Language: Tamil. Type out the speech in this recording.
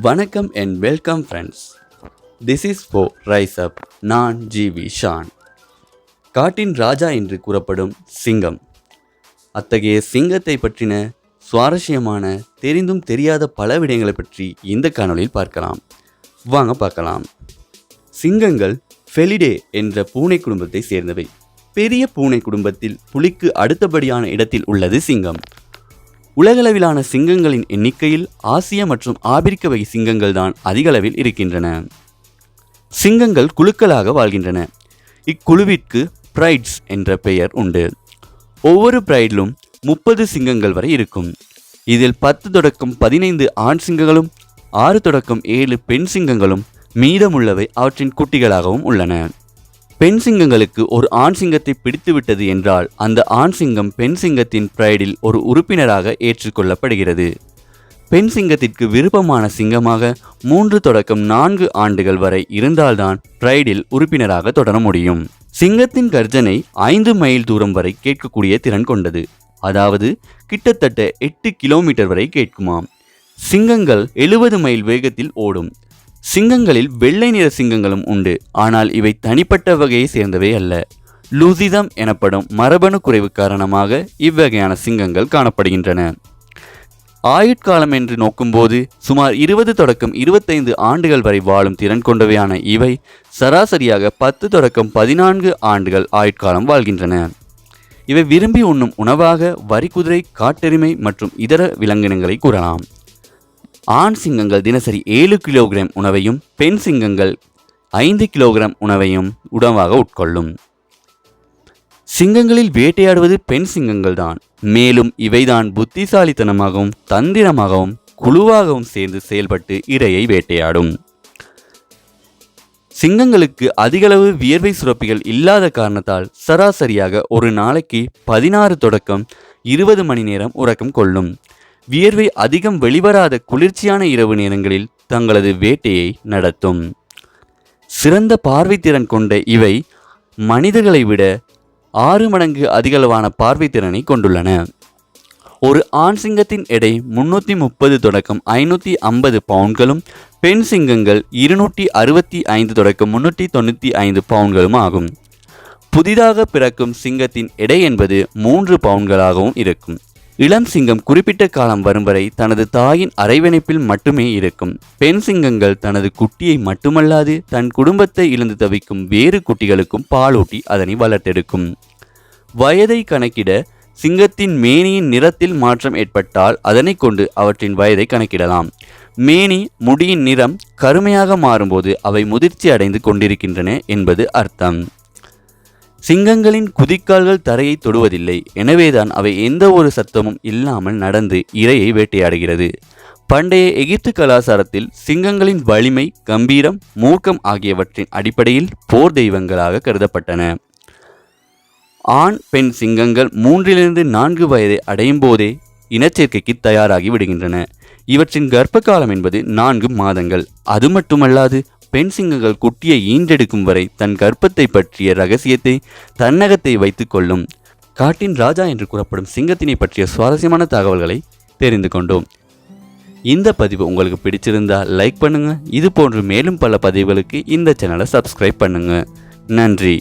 வணக்கம் and welcome friends this is four rise up நான் ஜி வி ஷான் காட்டின் ராஜா என்று கூறப்படும் சிங்கம். அத்தகைய சிங்கத்தை பற்றின சுவாரஸ்யமான தெரிந்தும் தெரியாத பல விடயங்களை பற்றி இந்த காணொலியில் பார்க்கலாம். வாங்க பார்க்கலாம். சிங்கங்கள் ஃபெலிடே என்ற பூனை குடும்பத்தை சேர்ந்தவை. பெரிய பூனை குடும்பத்தில் புலிக்கு அடுத்தபடியான இடத்தில் உள்ளது சிங்கம். உலகளவிலான சிங்கங்களின் எண்ணிக்கையில் ஆசிய மற்றும் ஆபிரிக்க வகை சிங்கங்கள் தான் அதிகளவில் இருக்கின்றன. சிங்கங்கள் குழுக்களாக வாழ்கின்றன. இக்குழுவிற்கு பிரைட்ஸ் என்ற பெயர் உண்டு. ஒவ்வொரு பிரைடிலும் முப்பது சிங்கங்கள் வரை இருக்கும். இதில் பத்து தொடக்கம் பதினைந்து ஆண் சிங்கங்களும் ஆறு தொடக்கம் ஏழு பெண் சிங்கங்களும் மீதமுள்ளவை அவற்றின் குட்டிகளாகவும் உள்ளன. பெண் சிங்கங்களுக்கு ஒரு ஆண் சிங்கத்தை பிடித்துவிட்டது என்றால் அந்த ஆண் சிங்கம் பெண் சிங்கத்தின் பிரைடில் ஒரு உறுப்பினராக ஏற்றுக்கொள்ளப்படுகிறது. பெண் சிங்கத்திற்கு விருப்பமான சிங்கமாக மூன்று தொடக்கம் நான்கு ஆண்டுகள் வரை இருந்தால்தான் பிரைடில் உறுப்பினராக தொடர முடியும். சிங்கத்தின் கர்ஜனை ஐந்து மைல் தூரம் வரை கேட்கக்கூடிய திறன் கொண்டது. அதாவது கிட்டத்தட்ட எட்டு கிலோமீட்டர் வரை கேட்குமாம். சிங்கங்கள் எழுபது மைல் வேகத்தில் ஓடும். சிங்கங்களில் வெள்ளை நிற சிங்கங்களும் உண்டு. ஆனால் இவை தனிப்பட்ட வகையை சேர்ந்தவை அல்ல. லூசிதம் எனப்படும் மரபணு குறைவு காரணமாக இவ்வகையான சிங்கங்கள் காணப்படுகின்றன. ஆயுட்காலம் என்று நோக்கும்போது சுமார் இருபது தொடக்கம் இருபத்தைந்து ஆண்டுகள் வரை வாழும் திறன் கொண்டவையான இவை சராசரியாக பத்து தொடக்கம் பதினான்கு ஆண்டுகள் ஆயுட்காலம் வாழ்கின்றன. இவை விரும்பி உண்ணும் உணவாக வரிக்குதிரை காட்டெருமை மற்றும் இதர விலங்கினங்களை கூறலாம். ஆண் சிங்கங்கள் தினசரி ஏழு கிலோகிராம் உணவையும் பெண் சிங்கங்கள் ஐந்து கிலோகிராம் உணவையும் உணவாக உட்கொள்ளும். சிங்கங்களில் வேட்டையாடுவது பெண் சிங்கங்கள் தான் மேலும் இவைதான் புத்திசாலித்தனமாகவும் தந்திரமாகவும் குழுவாகவும் சேர்ந்து செயல்பட்டு இரையை வேட்டையாடும். சிங்கங்களுக்கு அதிகளவு வியர்வை சுரப்பிகள் இல்லாத காரணத்தால் சராசரியாக ஒரு நாளைக்கு பதினாறு தொடக்கம் இருபது மணி நேரம் உறக்கம் கொள்ளும். வியர்வை அதிகம் வெளிவராத குளிர்ச்சியான இரவு நேரங்களில் தங்களது வேட்டையை நடத்தும். சிறந்த பார்வைத்திறன் கொண்ட இவை மனிதர்களை விட ஆறு மடங்கு அதிகளவான பார்வைத்திறனை கொண்டுள்ளன. ஒரு ஆண் சிங்கத்தின் எடை முன்னூற்றி முப்பது தொடக்கம் ஐநூற்றி ஐம்பது பவுண்ட்களும் பெண் சிங்கங்கள் இருநூற்றி அறுபத்தி ஐந்து தொடக்கம் முன்னூற்றி தொண்ணூற்றி ஐந்து பவுண்ட்களும் ஆகும். புதிதாக பிறக்கும் சிங்கத்தின் எடை என்பது மூன்று பவுண்ட்களாகவும் இருக்கும். இளம் சிங்கம் குறிப்பிட்ட காலம் வரும் வரை தனது தாயின் அரைவணைப்பில் மட்டுமே இருக்கும். பெண் சிங்கங்கள் தனது குட்டியை மட்டுமல்லாது தன் குடும்பத்தை இழந்து தவிக்கும் வேறு குட்டிகளுக்கும் பாலூட்டி அதனை வளர்த்தெடுக்கும். வயதை கணக்கிட சிங்கத்தின் மேனியின் நிறத்தில் மாற்றம் ஏற்பட்டால் அதனை கொண்டு அவற்றின் வயதை கணக்கிடலாம். மேனி முடியின் நிறம் கருமையாக மாறும்போது அவை முதிர்ச்சி அடைந்து கொண்டிருக்கின்றன என்பது அர்த்தம். சிங்கங்களின் குதிக்கால்கள் தரையை தொடுவதில்லை. எனவேதான் அவை எந்த ஒரு சத்தமும் இல்லாமல் நடந்து இரையை வேட்டையாடுகிறது. பண்டைய எகிப்து கலாச்சாரத்தில் சிங்கங்களின் வலிமை கம்பீரம் மூர்க்கம் ஆகியவற்றின் அடிப்படையில் போர் தெய்வங்களாக கருதப்பட்டன. ஆண் பெண் சிங்கங்கள் மூன்றிலிருந்து நான்கு வயதை அடையும் போதே இனச்சேர்க்கைக்கு தயாராகி விடுகின்றன. இவற்றின் கர்ப்ப காலம் என்பது நான்கு மாதங்கள். அது மட்டுமல்லாது பெண் சிங்கங்கள் குட்டியை ஈன்றெடுக்கும் வரை தன் கர்ப்பத்தை பற்றிய ரகசியத்தை தன்னகத்தை வைத்துக் கொள்ளும். காட்டின் ராஜா என்று கூறப்படும் சிங்கத்தினை பற்றிய சுவாரஸ்யமான தகவல்களை தெரிந்து கொண்டோம். இந்த பதிவு உங்களுக்கு பிடிச்சிருந்தா லைக் பண்ணுங்கள் இது போன்று மேலும் பல பதிவுகளுக்கு இந்த சேனலை சப்ஸ்கிரைப் பண்ணுங்கள் நன்றி.